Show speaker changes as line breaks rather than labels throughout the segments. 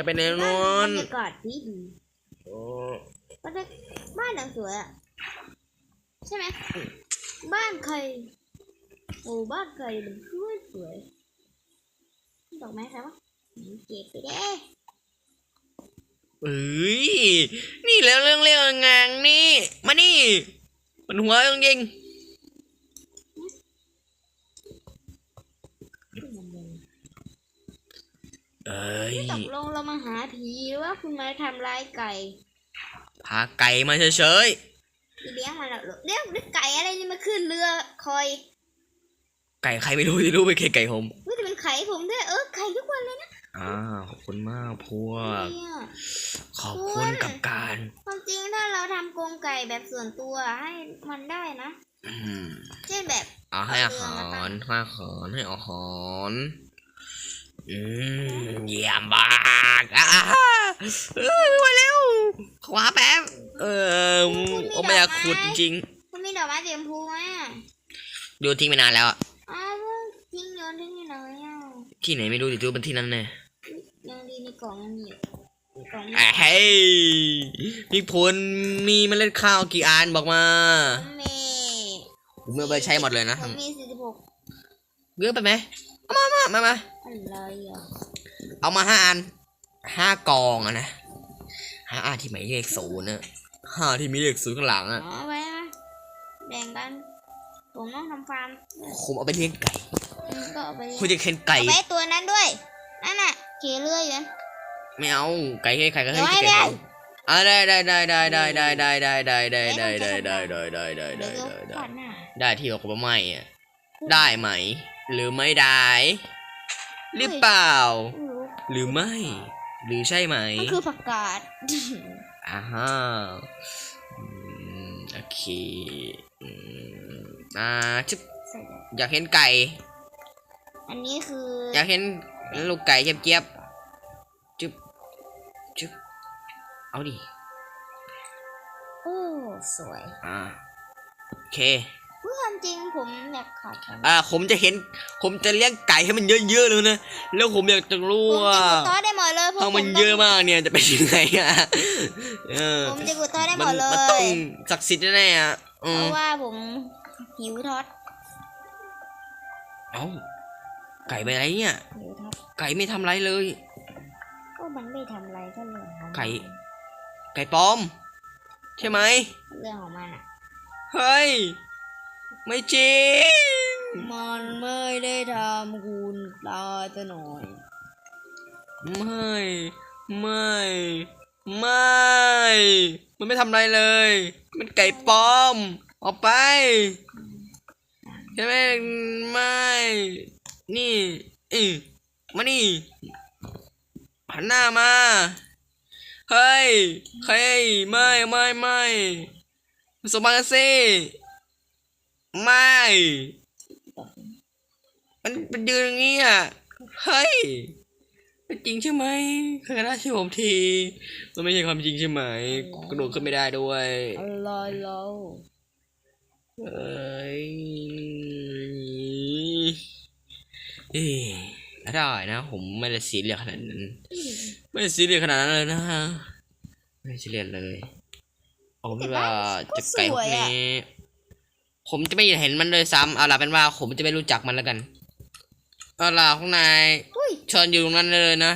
จะไปใน
บ้าน
นู้
บร
น
รยากาศดีดี
โอ้
บรรยากบ้านหลังสวยอะใช่ไหมบ้านใครโอ้บ้านใครมันสวยสวยดอกไม้ใครวะเก็บไปเด้
เอ้ยนี่แล้วเรื่องเรื่องงานนี่ มานี่ มันหัวจริงๆ เอ้ย
ตกลงเรามาหาผีหรือว่าคุณมาทำร้ายไก่
พาไก่มาเฉย
ที่เลี้ยงมันแล้วเหรอเลี้ยงด้วยไก่อะไรนี่มาขึ้นเรือคอย
ๆ ไก่ใครไม่รู้จะรู้ไปแค่ไก่ผม
ว่าจะเป็นไข่ผมด้วยเออไข่ทุกวันเลยนะ
อ่าขอบคุณมากพวก
เนี่ย
ขอบคุณกับการ
ความจริงถ้าเราทำกรงไก่แบบส่วนตัวให้มันได้นะ
อืม
เช่นแบบ
เอาให้อาหารให้อาหารให้อาหาร อืมเยี่ยมมากอ่าเอ้ยมาเร็วขวาแป๊บ เออโอ้ไม่อยากขุดจริง
คุณมีดอกไม้สีชมพูไหมอะ
ๆโยนทิ้งไปนานแล้วอะ
อ้าวทิ้งโยนทิ้งที่ไหนอะ
ที่ไหนไม่รู้แต่ดูเป็นที่นั้นแน่
ยังดีในกล่องยังมีอยู่ในกล่อง
อะเฮ้ยพี่พลมีเมล็ดข้าวกี่อันบอกมา
ผมมี
ผมเอาไปใช้หมดเลยนะ
ผมมีสี่สิบหก
เยอะไปไหมเอา มามามามา
อะไรอะ
เอามาห้าอันห้ากองอะนะห้าอันที่หมายเลขศูนย์นะห้าที่มีเลขศูนย์ข้างหลังอะ
อ๋อไว้นะแบ่งกัน ผมต้องทำฟาร์ม
ผมเอาไปเลี้ยงไก่
อืมก็เอาไปเลี้ยง
คุณจะเข็นไก่
เอาไปตัวนั้นด้วย นั่นน่ะขี่เรืออยู่นะ
ไม่เอาไก่ให้ใครก็ให้
เดี๋ยวให้
ไก่
ได้
เขาอ่าได้ได้ได้ได้ได้ได้ได้ได้ได้ได้ได้ได้ได้ได้ได้ได้ได้
เดี๋ยว
ได้
จะ
ได้
ฟาดหน้า
ได้ที่บอกว่าไม่อะได้ไหม หรือไม่ได้ หรือเปล่า
ไม่รู้
หรือไม่ หรือใช่ไหม
มันคือผักกาด
อ่าฮะอืมโอเคอืมอ่าชึบ
ใส่เลย
อยากเห็นไก่
อันนี้คือ
อยากเห็นลูกไก่เจี๊ยบๆจึ๊บจึ๊บเอาดิ
โอ้สวย
อ่า โอเค
เพื่อนจริงผมอยากขาดมัน
อ่าผมจะเห็น ผมจะเลี้ยงไก่ให้มันเยอะๆเลยนะ แล้วผมอยากจะรู้
ผม
ว่า
จะกูต้อได้หมดเลยเพราะ
ถ้ามัน
ผ
เยอะมากเนี่ยจะเป็นยังไงอะเออ
ผมจะกูต้อได้ห
มั
มดเล
มันต้อง
ย
ศักดิ์สิทธิ์แน่ๆอะอื
เพ
ม
ราะว่าผมหิวทอด
เอ้าไก่ไปอะไรเนี่ย
หิวทอด
ไก่ไม่ทำไรเลย
ก็มันไม่ทำอะไรก็เรื่องของมัน
ไก่ ไก่ปลอม ใช่ไหม
เรื่องของมันอะ
เฮ้ย ไม่จริง
มันไม่ได้ทำคุณตาจะหน่อย
ไม่ ไม่ ไม่ มันไม่ทำอะไรเลย มันไก่ปลอม ออกไปใช่ไหมไม่ นี่อือมานี่หันหน้ามา เฮ้ย เฮ้ย ไม่ ไม่ ไม่สมบัติสิ ไม่ มันเป็นยืนอย่างนี้อะ เฮ้ยเป็นจริงใช่ไหมใครก็ได้ช่วยผมที มันไม่ใช่ความจริงใช่ไหมกระโดดขึ้นไม่ได้ด้วย
อะไรเรา
เอ้ยเอ๊ะได้นะผมไม่ได้ซีเรียสขนาดนั้น ไม่ได้ซีเรียสขนาดนั้นเลยนะฮะไม่ได้ซีเรียสเลยผมว่าจะไก่พวกนี้ ผมจะไม่เห็นมันเลยซ้ำเอาล่ะเป็นว่าผมจะไม่รู้จักมันแล้วกันเอาล่ะข้างใน
อุ้ย
เชิญอยู่ตรงนั้นเลยนะ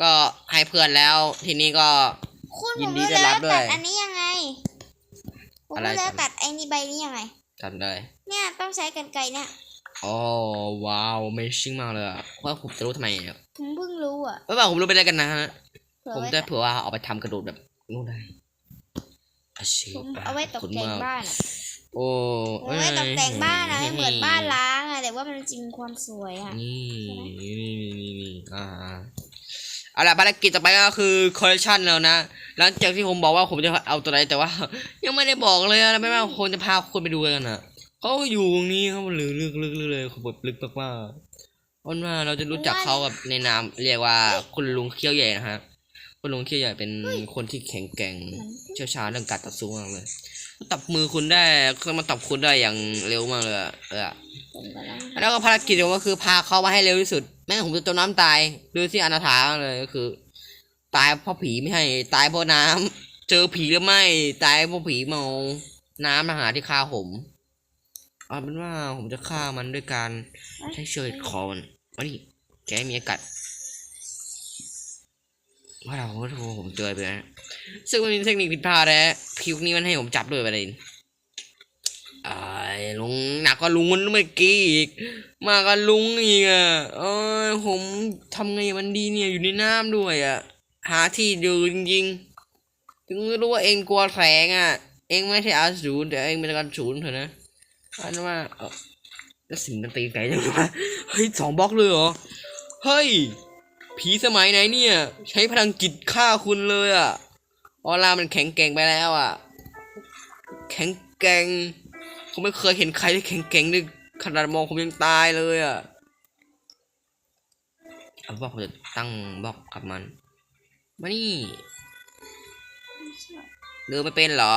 ก็ให้เพื่อนแล้วทีนี้ก็
คุณ
ยิ
ผ
น
ม
ดี
รู้
ต้อนรั
แล้
บ
ว
ด้วย
ตัดอันนี้ยังไงผม
อะไร
รู้แล้ว
กัน
ตัดไอ้นี่ใบนี้ยังไง
จำได้
เนี่ยต้องใช้กันไกรเนี่ย
โอ้ว้าวไม่ชิงมากเลยอะว่าผมจะรู้ทำไมอะ
ผมเพิ่งรู้อะ
ไม่ว่าผมรู้ไปได้กันนะฮะ
เผื่อ
ผม
ไว้
จะ
ตัด
เผื่อว่าเอาไปทำกระโดดแบบนู่นได้อาชี
ผม
พ
เอาไว้ตกแต่ง
ขอบคุณม
บ้านอะ
โอ้
ผมเอาไว้ตกแต่งบ้านอะให้เหมือนบ้านล้างอะแต่ว่ามันจริงความสวยอะ
นี่นี่นี่นี่นี่อ่าเอาล่ะภารกิจต่อไปก็คือคอลเลคชันแล้วนะหลังจากที่ผมบอกว่าผมจะเอาตัวไหนแต่ว่า ยังไม่ได้บอกเลยอะไม่ว่าคนจะพาคนไปดูกันนะเขาอยู่ตรงนี้เขาลึกลึกลึกลึกเลยเขาแบบลึกมากๆเพราะว่าเราจะรู้จักเขาแบบในนามเรียกว่าคุณลุงเขี้ยวใหญ่นะฮะคุณลุงเขี้ยวใหญ่เป็นคนที่แข็งแกร่งเชี่ยวชาญเรื่องการต่อสู้มากเลย ตับมือคุณได้เขามาตับคุณได้อย่างเร็วมากเลยอะเออ
ผมกำลัง
แล้วก็ภารกิจของผมก็คือพาเขามาให้เร็วที่สุดแม่งั้นผมจะจมน้ำตายดูที่อนาถาเลยก็คือ ตายเพราะผีไม่ให้ตายเพราะน้ำเจอผีหรือไม่ตายเพราะผีเมา น้ำทหารที่ฆ่าผมเอาเป็นว่าผมจะฆ่ามันด้วยการใช้เชือกคอมันมาดิแกให้มีอากาศ ว่าเราโทรผมเจอไปนะซึ่งมันมีเทคนิคผิดพลาดแล้วพิวนี้มันให้ผมจับด้วยประเด็นไอ้ลุงหนักกว่าลุงคนเมื่อกี้อีก มากกว่าลุงอีกอะเอ้ยผมทำไงมันดีเนี่ยอยู่ในน้ำด้วยอะ หาที่อยู่จริงๆถึงรู้ว่าเองกลัวแสงอะ เองไม่ใช่อาสูรแต่เองเป็นการศูนย์เถอะนะอันนั้นว่าเออแล้วสิ่งดนตรีไกลจังวะเฮ้ยสองบล็อกเลยเหรอ เฮ้ย ผีสมัยไหนเนี่ย ใช้พลังจิตฆ่าคุณเลยอะออร่ามันแข็งแกร่งไปแล้วอะ แข็งแกร่งผมไม่เคยเห็นใครที่แข็งแกร่งนึกขนาดมองผมยังตายเลยอะเอาว่าผมจะตั้งบล็อกกับมัน มานี่เดินไม่เป็นเหรอ